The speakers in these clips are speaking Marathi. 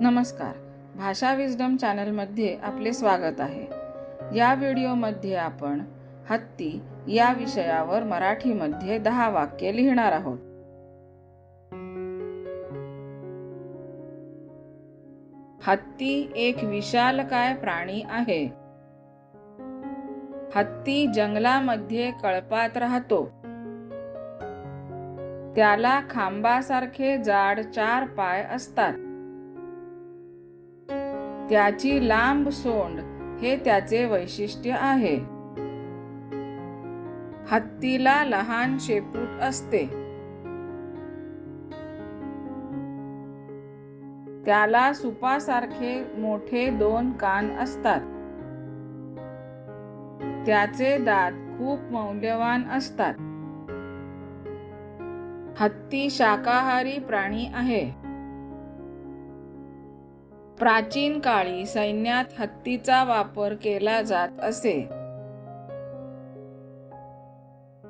नमस्कार. भाषा विजडम चॅनलमध्ये आपले स्वागत आहे. या व्हिडिओमध्ये आपण हत्ती या विषयावर मराठीमध्ये दहा वाक्य लिहिणार आहोत. हत्ती एक विशालकाय प्राणी आहे? हत्ती जंगलामध्ये कळपात राहतो. त्याला खांबासारखे जाड चार पाय असतात. त्याची लांब सोंड हे त्याचे वैशिष्ट्य आहे. हत्तीला लहान शेपूट असते. त्याला सुपासारखे मोठे दोन कान असतात. त्याचे दात खूप मौल्यवान असतात. हत्ती शाकाहारी प्राणी आहे. प्राचीन काळी सैन्यात हत्तीचा वापर केला जात असे.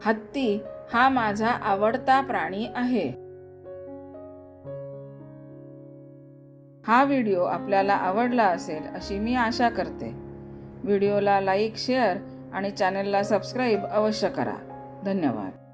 हत्ती हा माझा आवडता प्राणी आहे. हा व्हिडिओ आपल्याला आवडला असेल अशी मी आशा करते. व्हिडिओला लाईक शेअर आणि चॅनलला सबस्क्राईब अवश्य करा. धन्यवाद.